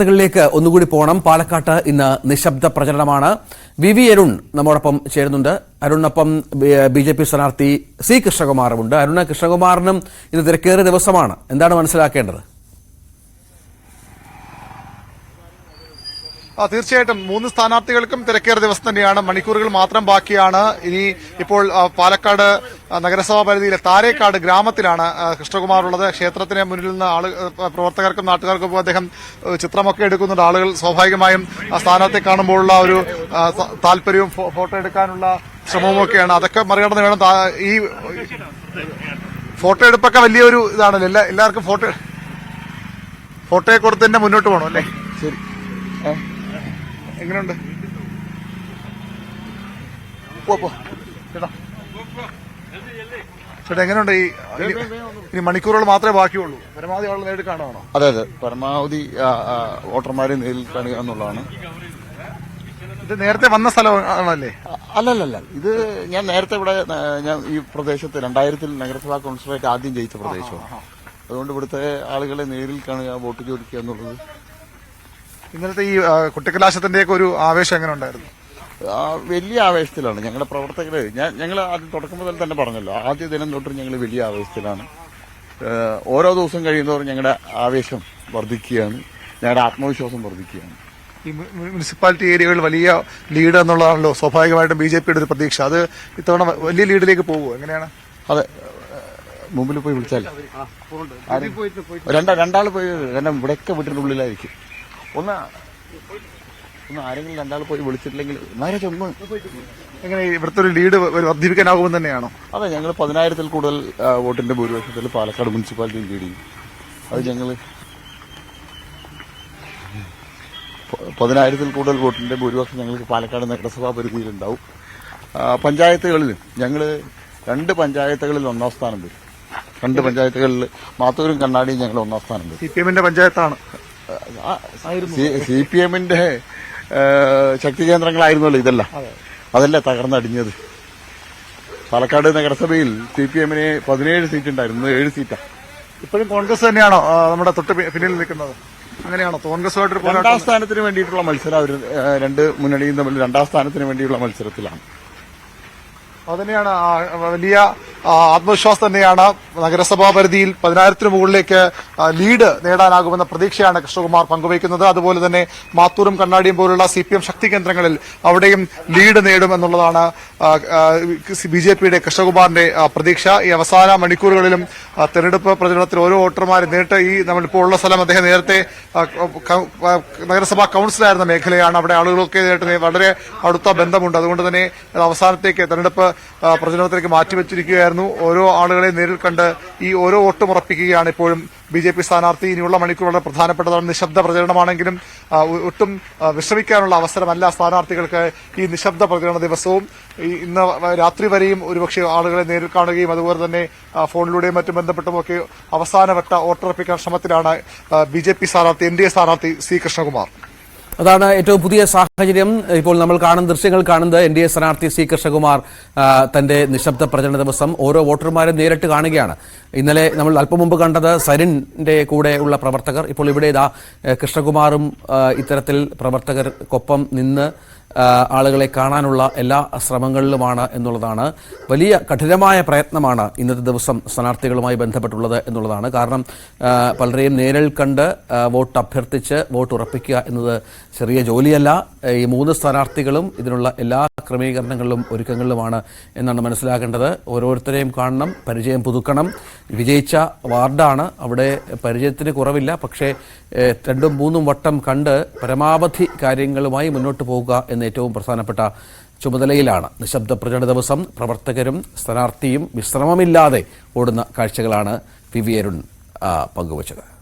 വാർത്തകളിലേക്ക് ഒന്നുകൂടി പോകണം പാലക്കാട്ട് ഇന്ന് നിശബ്ദ പ്രചരണമാണ്. വി വി അരുൺ നമ്മോടൊപ്പം ചേരുന്നുണ്ട്. അരുണിനൊപ്പം ബി ജെ പി സ്ഥാനാർത്ഥി സി കൃഷ്ണകുമാറുമുണ്ട്. അരുണ് കൃഷ്ണകുമാറിനും ഇന്ന് തിരക്കേറിയ ദിവസമാണ്. എന്താണ് മനസ്സിലാക്കേണ്ടത്? തീർച്ചയായിട്ടും മൂന്ന് സ്ഥാനാർത്ഥികൾക്കും തിരക്കേറിയ ദിവസം തന്നെയാണ്. മണിക്കൂറുകൾ മാത്രം ബാക്കിയാണ്. ഇനി ഇപ്പോൾ പാലക്കാട് നഗരസഭാ പരിധിയിലെ താരേക്കാട് ഗ്രാമത്തിലാണ് കൃഷ്ണകുമാർ ഉള്ളത്. ക്ഷേത്രത്തിന് മുന്നിൽ നിന്ന് ആൾ പ്രവർത്തകർക്കും നാട്ടുകാർക്കും അദ്ദേഹം ചിത്രമൊക്കെ എടുക്കുന്നുണ്ട്. ആളുകൾ സ്വാഭാവികമായും സ്ഥാനാർത്ഥി കാണുമ്പോഴുള്ള ഒരു താല്പര്യവും ഫോട്ടോ എടുക്കാനുള്ള ശ്രമവുമൊക്കെയാണ്. അതൊക്കെ മറികടന്ന് വേണം ഈ ഫോട്ടോ എടുപ്പൊക്കെ വലിയൊരു ഇതാണല്ലോ. എല്ലാ എല്ലാവർക്കും ഫോട്ടോ ഫോട്ടോയെ കൊടുത്ത് തന്നെ മുന്നോട്ട് പോകണം അല്ലേ? ശരി. ഏ? എങ്ങനെയുണ്ട്? പോ. ചേട്ടാ. ചേട്ടാ എങ്ങനെയുണ്ട് ഈ ഇനി- മണിക്കൂറുകൾ മാത്രമേ ബാക്കിയുള്ളൂ. പരമാവധി ആളുകൾ നേരിട്ട് കാണുവാണോ? അതെ അതെ. പരമാവധി വോട്ടർമാരെ നേരിൽ കാണുക എന്നുള്ളതാണ്. ഇത് നേരത്തെ വന്ന സ്ഥലമാണല്ലേ? അല്ലല്ലല്ല. ഇത് ഞാൻ നേരത്തെ ഇവിടെ ഞാൻ ഈ പ്രദേശത്ത് രണ്ടായിരത്തിൽ നഗരസഭാ കൗൺസിലറായിട്ട് ആദ്യം ജയിച്ച പ്രദേശമാണ്. അതുകൊണ്ട് ഇവിടുത്തെ ആളുകളെ നേരിൽ കാണുക വോട്ട് ചോദിക്കുക എന്നുള്ളത് ഇന്നലത്തെ ഈ കുട്ടിക്കലാശത്തിന്റെ കുട്ടിക്കലാശത്തിന്റെയൊക്കെ ഒരു ആവേശം എങ്ങനെ ഉണ്ടായിരുന്നു? വലിയ ആവേശത്തിലാണ് ഞങ്ങളുടെ പ്രവർത്തകർ ഞാൻ ഞങ്ങൾ ആദ്യം തുടക്കം മുതൽ തന്നെ പറഞ്ഞല്ലോ. ആദ്യ ദിനം തൊട്ട് ഞങ്ങൾ വലിയ ആവേശത്തിലാണ്. ഓരോ ദിവസം കഴിയുന്നതോറും ഞങ്ങളുടെ ആവേശം വർദ്ധിക്കുകയാണ് ഞങ്ങളുടെ ആത്മവിശ്വാസം വർദ്ധിക്കുകയാണ് ഈ മുനിസിപ്പാലിറ്റി ഏരിയകളിൽ വലിയ ലീഡ് എന്നുള്ളതാണല്ലോ സ്വാഭാവികമായിട്ടും ബി ജെ പിയുടെ ഒരു പ്രതീക്ഷ. അത് ഇത്തവണ വലിയ ലീഡിലേക്ക് പോകുമോ എങ്ങനെയാണ്? അതെ. മുമ്പിൽ പോയി വിളിച്ചാൽ രണ്ടാ രണ്ടാൾ പോയി കാരണം ഇവിടെയൊക്കെ വീട്ടിന്റെ ഉള്ളിലായിരിക്കും ഒന്ന് ഒന്ന് ആരെങ്കിലും രണ്ടാൾ പോയി വിളിച്ചിട്ടില്ലെങ്കിൽ നേരെ ഒന്ന് എങ്ങനെ ഇവിടുത്തെ ഒരു ലീഡ് വർദ്ധിപ്പിക്കാനാകുമെന്ന് തന്നെയാണോ? അതെ ഞങ്ങൾ പതിനായിരത്തിൽ കൂടുതൽ വോട്ടിന്റെ ഭൂരിപക്ഷത്തിൽ പാലക്കാട് മുനിസിപ്പാലിറ്റി ലീഡ് ചെയ്യും. അത് ഞങ്ങൾ പതിനായിരത്തിൽ കൂടുതൽ വോട്ടിന്റെ ഭൂരിപക്ഷം ഞങ്ങൾക്ക് പാലക്കാട് നഗരസഭാ പരിധിയിൽ ഉണ്ടാവും പഞ്ചായത്തുകളിൽ ഞങ്ങൾ രണ്ട് പഞ്ചായത്തുകളിൽ ഒന്നാം സ്ഥാനം വരും. രണ്ട് പഞ്ചായത്തുകളിൽ മാത്തൂരും കണ്ണാടിയും ഞങ്ങൾ ഒന്നാം സ്ഥാനം വരും. സി പി എമ്മിന്റെ പഞ്ചായത്താണ്. സി പി എമ്മിന്റെ ശക്തി കേന്ദ്രങ്ങളായിരുന്നല്ലോ ഇതല്ല. അതല്ലേ തകർന്നടിഞ്ഞത്. പാലക്കാട് നഗരസഭയിൽ സി പി എമ്മിന് പതിനേഴ് സീറ്റ് ഉണ്ടായിരുന്നു ഏഴ് സീറ്റാ. ഇപ്പോഴും കോൺഗ്രസ് തന്നെയാണോ നമ്മുടെ തൊട്ട് പിന്നിൽ നിൽക്കുന്നത്? അങ്ങനെയാണോ? കോൺഗ്രസുമായിട്ട് രണ്ടാം സ്ഥാനത്തിന് വേണ്ടിയിട്ടുള്ള മത്സരം അവർ രണ്ട് മുന്നണിയും തമ്മിൽ രണ്ടാം സ്ഥാനത്തിന് വേണ്ടിയുള്ള മത്സരത്തിലാണ്. അതുതന്നെയാണ് വലിയ ആത്മവിശ്വാസം തന്നെയാണ് നഗരസഭാ പരിധിയിൽ പതിനായിരത്തിന് മുകളിലേക്ക് ലീഡ് നേടാനാകുമെന്ന പ്രതീക്ഷയാണ് കൃഷ്ണകുമാർ പങ്കുവയ്ക്കുന്നത്. അതുപോലെ തന്നെ മാത്തൂരും കണ്ണാടിയും പോലുള്ള സി പി എം ശക്തി കേന്ദ്രങ്ങളിൽ അവിടെയും ലീഡ് നേടും എന്നുള്ളതാണ് ബി ജെ പിയുടെ കൃഷ്ണകുമാറിന്റെ പ്രതീക്ഷ. ഈ അവസാന മണിക്കൂറുകളിലും തെരഞ്ഞെടുപ്പ് പ്രചരണത്തിൽ ഓരോ വോട്ടർമാരെ നേരിട്ട് ഈ നമ്മളിപ്പോൾ ഉള്ള സ്ഥലം അദ്ദേഹം നേരത്തെ നഗരസഭാ കൌൺസിലായിരുന്ന മേഖലയാണ്. അവിടെ ആളുകളൊക്കെ നേരിട്ട് വളരെ അടുത്ത ബന്ധമുണ്ട്. അതുകൊണ്ട് തന്നെ അവസാനത്തേക്ക് തെരഞ്ഞെടുപ്പ് പ്രചരണത്തിലേക്ക് മാറ്റിവെച്ചിരിക്കുകയായിരുന്നു. ഓരോ ആളുകളെ നേരിൽ കണ്ട് ഈ ഓരോ വോട്ടും ഉറപ്പിക്കുകയാണ് ഇപ്പോഴും ബി ജെ പി സ്ഥാനാർത്ഥി ഇനിയുള്ള മണിക്കൂർ വളരെ പ്രധാനപ്പെട്ടതാണ് നിശബ്ദ പ്രചരണമാണെങ്കിലും ഒട്ടും വിശ്രമിക്കാനുള്ള അവസരമല്ല സ്ഥാനാർത്ഥികൾക്ക് ഈ നിശബ്ദ പ്രചരണ ദിവസവും. ഇന്ന് രാത്രി വരെയും ഒരുപക്ഷെ ആളുകളെ നേരിൽ കാണുകയും അതുപോലെ തന്നെ ഫോണിലൂടെയും മറ്റും ബന്ധപ്പെട്ടുമൊക്കെ അവസാനവട്ട വോട്ടുറപ്പിക്കാൻ ശ്രമത്തിലാണ് ബി ജെ പി സ്ഥാനാർത്ഥി എൻ ഡി എ സ്ഥാനാർത്ഥി സി കൃഷ്ണകുമാർ. അതാണ് ഏറ്റവും പുതിയ സാഹചര്യം. ഇപ്പോൾ നമ്മൾ കാണുന്ന ദൃശ്യങ്ങൾ കാണുന്നത് എൻ ഡി എ സ്ഥാനാർത്ഥി സി കൃഷ്ണകുമാർ തന്റെ നിശബ്ദ പ്രചരണ ദിവസം ഓരോ വോട്ടർമാരും നേരിട്ട് കാണുകയാണ്. ഇന്നലെ നമ്മൾ അല്പം മുമ്പ് കണ്ടത് സരിന്റെ കൂടെ ഉള്ള പ്രവർത്തകർ. ഇപ്പോൾ ഇവിടെ ഇതാ കൃഷ്ണകുമാറും ഇത്തരത്തിൽ പ്രവർത്തകർക്കൊപ്പം നിന്ന് ആളുകളെ കാണാനുള്ള എല്ലാ ശ്രമങ്ങളിലുമാണ് എന്നുള്ളതാണ്. വലിയ കഠിനമായ പ്രയത്നമാണ് ഇന്നത്തെ ദിവസം സ്ഥാനാർത്ഥികളുമായി ബന്ധപ്പെട്ടുള്ളത് എന്നുള്ളതാണ്. കാരണം പലരെയും നേരിൽ കണ്ട് വോട്ട് അഭ്യർത്ഥിച്ച് വോട്ട് ഉറപ്പിക്കുക എന്നത് ചെറിയ ജോലിയല്ല. ഈ മൂന്ന് സ്ഥാനാർത്ഥികളും ഇതിനുള്ള എല്ലാ ക്രമീകരണങ്ങളിലും ഒരുക്കങ്ങളിലുമാണ് എന്നാണ് മനസ്സിലാക്കേണ്ടത് ഓരോരുത്തരെയും കാണണം പരിചയം പുതുക്കണം. വിജയിച്ച വാർഡാണ്. അവിടെ പരിചയത്തിന് കുറവില്ല. പക്ഷേ രണ്ടും മൂന്നും വട്ടം കണ്ട് പരമാവധി കാര്യങ്ങളുമായി മുന്നോട്ട് പോകുക എന്ന ഏറ്റവും പ്രധാനപ്പെട്ട ചുമതലയിലാണ്. നിശബ്ദ പ്രചരണ ദിവസം പ്രവർത്തകരും സ്ഥാനാർത്ഥിയും വിശ്രമമില്ലാതെ ഓടുന്ന കാഴ്ചകളാണ് പി വി അരുൺ പങ്കുവച്ചത്.